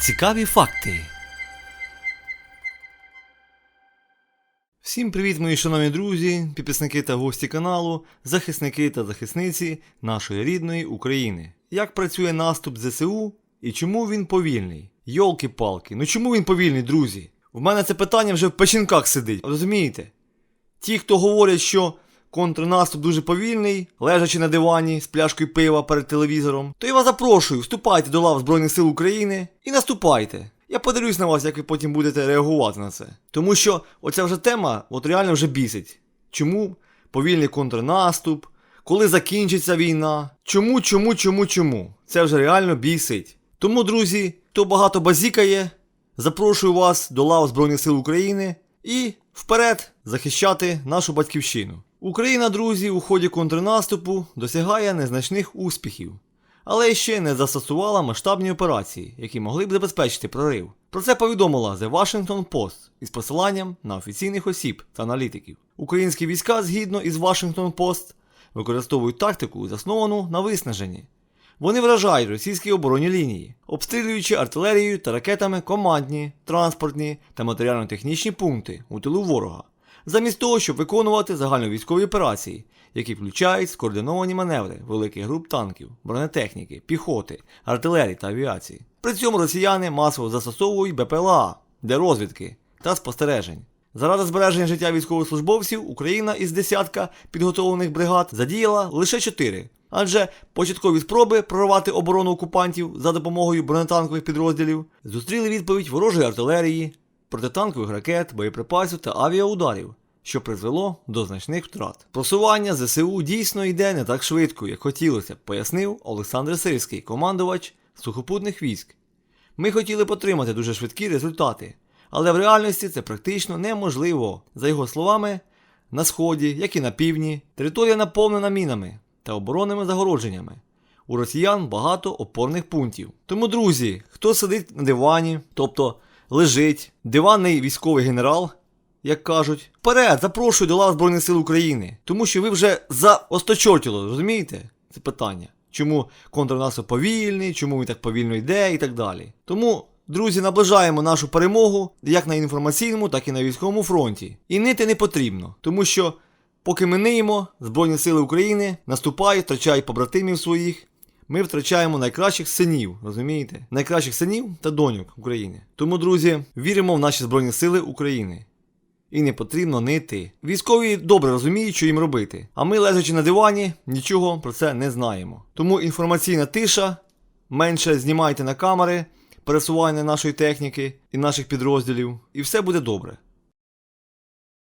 Цікаві факти. Всім привіт, мої шановні друзі, підписники та гості каналу, захисники та захисниці нашої рідної України. Як працює наступ ЗСУ і чому він повільний? Йолки-палки, ну чому він повільний, друзі? В мене це питання вже в печінках сидить, розумієте? Ті, хто говорять, що контрнаступ дуже повільний, лежачи на дивані з пляшкою пива перед телевізором, то я вас запрошую, вступайте до лав Збройних сил України і наступайте. Я подивлюсь на вас, як ви потім будете реагувати на це. Тому що оця вже тема от реально вже бісить. Чому повільний контрнаступ? Коли закінчиться війна? Чому, чому, чому, чому? Це вже реально бісить. Тому, друзі, хто багато базікає, запрошую вас до лав Збройних сил України і вперед захищати нашу батьківщину. Україна, друзі, у ході контрнаступу досягає незначних успіхів, але ще не застосувала масштабні операції, які могли б забезпечити прорив. Про це повідомила The Washington Post із посиланням на офіційних осіб та аналітиків. Українські війська, згідно із Washington Post, використовують тактику, засновану на виснаженні. Вони вражають російські оборонні лінії, обстрілюючи артилерією та ракетами командні, транспортні та матеріально-технічні пункти у тилу ворога, замість того, щоб виконувати загальновійськові операції, які включають скоординовані маневри великих груп танків, бронетехніки, піхоти, артилерії та авіації. При цьому росіяни масово застосовують БПЛА для розвідки та спостережень. Заради збереження життя військовослужбовців Україна із десятка підготовлених бригад задіяла лише чотири. Адже початкові спроби прорвати оборону окупантів за допомогою бронетанкових підрозділів зустріли відповідь ворожої артилерії, протитанкових ракет, боєприпасів та авіаударів, що призвело до значних втрат. Просування ЗСУ дійсно йде не так швидко, як хотілося, пояснив Олександр Сирський, командувач сухопутних військ. Ми хотіли б отримати дуже швидкі результати, але в реальності це практично неможливо. За його словами, на сході, як і на півдні, територія наповнена мінами та оборонними загородженнями. У росіян багато опорних пунктів. Тому, друзі, хто сидить на дивані, тобто лежить, диванний військовий генерал, як кажуть, вперед, запрошую до лав Збройних сил України. Тому що ви вже заосточортіло, розумієте? Це питання. Чому контрнаступ повільний, чому він так повільно йде і так далі. Тому, друзі, наближаємо нашу перемогу як на інформаційному, так і на військовому фронті. І нити не потрібно, тому що поки ми ниємо, Збройні Сили України наступають, втрачають побратимів своїх. Ми втрачаємо найкращих синів, розумієте? Найкращих синів та доньок України. Тому, друзі, віримо в наші Збройні Сили України. І не потрібно нити. Військові добре розуміють, що їм робити. А ми, лежачи на дивані, нічого про це не знаємо. Тому інформаційна тиша, менше знімайте на камери пересування нашої техніки і наших підрозділів, і все буде добре.